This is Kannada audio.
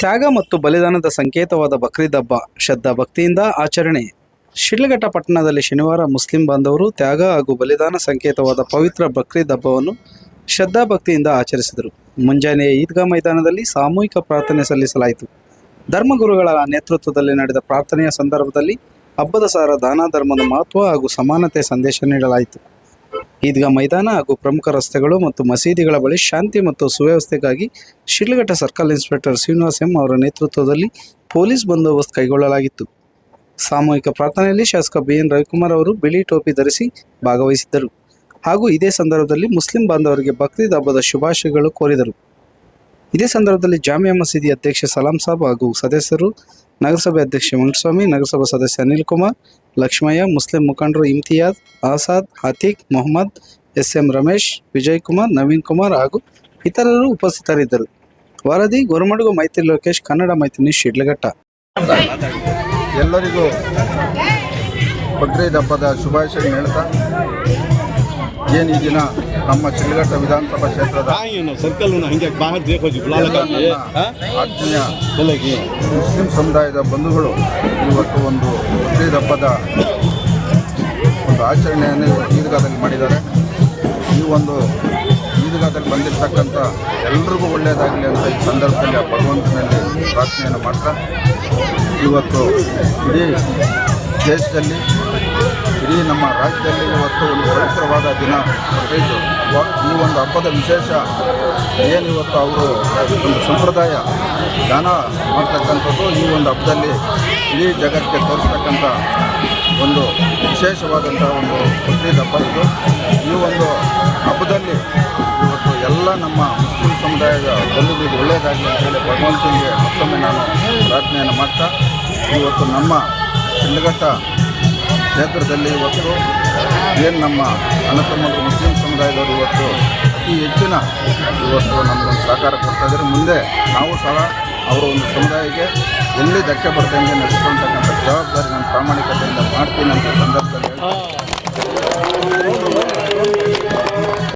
ತ್ಯಾಗ ಮತ್ತು ಬಲಿದಾನದ ಸಂಕೇತವಾದ ಬಕ್ರೀದ್ ಹಬ್ಬ ಶ್ರದ್ಧಾ ಭಕ್ತಿಯಿಂದ ಆಚರಣೆ. ಶಿಡ್ಲಘಟ್ಟ ಪಟ್ಟಣದಲ್ಲಿ ಶನಿವಾರ ಮುಸ್ಲಿಂ ಬಾಂಧವರು ತ್ಯಾಗ ಹಾಗೂ ಬಲಿದಾನ ಸಂಕೇತವಾದ ಪವಿತ್ರ ಬಕ್ರೀದ್ ಹಬ್ಬವನ್ನು ಶ್ರದ್ಧಾ ಭಕ್ತಿಯಿಂದ ಆಚರಿಸಿದರು. ಮುಂಜಾನೆಯ ಈದ್ಗಾ ಮೈದಾನದಲ್ಲಿ ಸಾಮೂಹಿಕ ಪ್ರಾರ್ಥನೆ ಸಲ್ಲಿಸಲಾಯಿತು. ಧರ್ಮಗುರುಗಳ ನೇತೃತ್ವದಲ್ಲಿ ನಡೆದ ಪ್ರಾರ್ಥನೆಯ ಸಂದರ್ಭದಲ್ಲಿ ಹಬ್ಬದ ಸಾರ ದಾನ, ಧರ್ಮದ ಮಹತ್ವ ಹಾಗೂ ಸಮಾನತೆ ಸಂದೇಶ ನೀಡಲಾಯಿತು. ಈದ್ಗಾ ಮೈದಾನ ಹಾಗೂ ಪ್ರಮುಖ ರಸ್ತೆಗಳು ಮತ್ತು ಮಸೀದಿಗಳ ಬಳಿ ಶಾಂತಿ ಮತ್ತು ಸುವ್ಯವಸ್ಥೆಗಾಗಿ Sidlaghatta circle inspector Srinivas M ಅವರ ನೇತೃತ್ವದಲ್ಲಿ ಪೊಲೀಸ್ ಬಂದೋಬಸ್ತ್ ಕೈಗೊಳ್ಳಲಾಗಿತ್ತು. ಸಾಮೂಹಿಕ ಪ್ರಾರ್ಥನೆಯಲ್ಲಿ ಶಾಸಕ ಬಿ ಎನ್ ರವಿಕುಮಾರ್ ಅವರು ಬಿಳಿ ಟೋಪಿ ಧರಿಸಿ ಭಾಗವಹಿಸಿದ್ದರು. ಹಾಗೂ ಇದೇ ಸಂದರ್ಭದಲ್ಲಿ ಮುಸ್ಲಿಂ ಬಾಂಧವರಿಗೆ ಬಕ್ರೀದ್ ಹಬ್ಬದ ಶುಭಾಶಯಗಳು ಕೋರಿದರು. ಇದೇ ಸಂದರ್ಭದಲ್ಲಿ ಜಾಮಿಯಾ ಮಸೀದಿ ಅಧ್ಯಕ್ಷ ಸಲಾಂ ಸಾಬ್ ಹಾಗೂ ಸದಸ್ಯರು ನಗರಸಭೆ ಅಧ್ಯಕ್ಷ ವೆಂಕಟಸ್ವಾಮಿ ನಗರಸಭಾ ಸದಸ್ಯ ಅನಿಲ್ ಕುಮಾರ್ ಲಕ್ಷ್ಮಯ್ಯ, ಮುಸ್ಲಿಂ ಮುಖಂಡರು ಇಮ್ತಿಯಾಜ್, ಆಸಾದ್, ಹತೀಕ್, ಮೊಹಮ್ಮದ್ ಎಸ್ ಎಂ ರಮೇಶ್ ವಿಜಯ್ ಕುಮಾರ್ ನವೀನ್ ಕುಮಾರ್ ಹಾಗೂ ಇತರರು ಉಪಸ್ಥಿತರಿದ್ದರು. ವರದಿ, ಗೊರಮಡುಗು, ಮೈತ್ರಿ ಲೋಕೇಶ್, ಕನ್ನಡ ಮೈತ್ರಿ ಶಿಡ್ಲಘಟ್ಟ. ಎಲ್ಲರಿಗೂ ಬಕ್ರೀದ್ ಹಬ್ಬದ ಶುಭಾಶಯ ಹೇಳ್ತಾ ಏನು ದಿನ ನಮ್ಮ ಚಿಲಘಟ್ಟ ವಿಧಾನಸಭಾ ಕ್ಷೇತ್ರದ ಆತ್ಮೀಯ ಮುಸ್ಲಿಂ ಸಮುದಾಯದ ಬಂಧುಗಳು ಇವತ್ತು ಒಂದು ಬಕ್ರೀದ್ ಹಬ್ಬದ ಒಂದು ಆಚರಣೆಯನ್ನು ಇವತ್ತು ಈದ್ಗಾದಲ್ಲಿ ಮಾಡಿದ್ದಾರೆ. ಈ ಒಂದು ಈದ್ಗಾದಲ್ಲಿ ಬಂದಿರತಕ್ಕಂಥ ಎಲ್ರಿಗೂ ಒಳ್ಳೆಯದಾಗಲಿ ಅಂತ ಈ ಸಂದರ್ಭದಲ್ಲಿ ಆ ಭಗವಂತನಲ್ಲಿ ಪ್ರಾರ್ಥನೆಯನ್ನು ಮಾಡ್ತಾ ಇವತ್ತು ಇಡೀ ದೇಶದಲ್ಲಿ ಇಡೀ ನಮ್ಮ ರಾಜ್ಯದಲ್ಲಿ ಇವತ್ತು ಒಂದು ಪವಿತ್ರವಾದ ದಿನ. ಈ ಒಂದು ಹಬ್ಬದ ವಿಶೇಷ ಏನು ಇವತ್ತು ಅವರು, ಒಂದು ಸಂಪ್ರದಾಯ, ದಾನ ಮಾಡ್ತಕ್ಕಂಥದ್ದು ಈ ಒಂದು ಹಬ್ಬದಲ್ಲಿ ಇಡೀ ಜಗತ್ತಿಗೆ ತೋರಿಸ್ತಕ್ಕಂಥ ಒಂದು ವಿಶೇಷವಾದಂಥ ಒಂದು ಹುಟ್ಟಿದ ಹಬ್ಬ ಇದು. ಈ ಒಂದು ಹಬ್ಬದಲ್ಲಿ ಇವತ್ತು ಎಲ್ಲ ನಮ್ಮ ಮುಸ್ಲಿಂ ಸಮುದಾಯದ ಬಂಧುಗಳಿಗೆ ಒಳ್ಳೆಯದಾಗಲಿ ಅಂತೇಳಿ ಭಗವಂತನಿಗೆ ಮತ್ತೊಮ್ಮೆ ನಾನು ಪ್ರಾರ್ಥನೆಯನ್ನು ಮಾಡ್ತಾ, ಇವತ್ತು ನಮ್ಮ ಶಿಡ್ಲಘಟ್ಟ ಕ್ಷೇತ್ರದಲ್ಲಿ ಇವತ್ತು ಏನು ನಮ್ಮ ಅಣ್ಣ ತಮ್ಮಂದರು ಮುಸ್ಲಿಂ ಸಮುದಾಯದವರು ಇವತ್ತು ಅತಿ ಹೆಚ್ಚಿನ ಇವತ್ತು ನಮಗೊಂದು ಸಹಕಾರ ಕೊಡ್ತಾ ಇದ್ದಾರೆ. ಮುಂದೆ ನಾವು ಸಹ ಅವರ ಒಂದು ಸಮುದಾಯಕ್ಕೆ ಎಲ್ಲಿ ಧಕ್ಕೆ ಬರ್ದಂಗೆ ನಡೆಸ್ಕೊಳ್ತಕ್ಕಂಥ ಜವಾಬ್ದಾರಿ ನಾನು ಪ್ರಾಮಾಣಿಕತೆಯಿಂದ ಮಾಡ್ತೀನಿ ಅಂತ ಸಂದರ್ಭದಲ್ಲಿ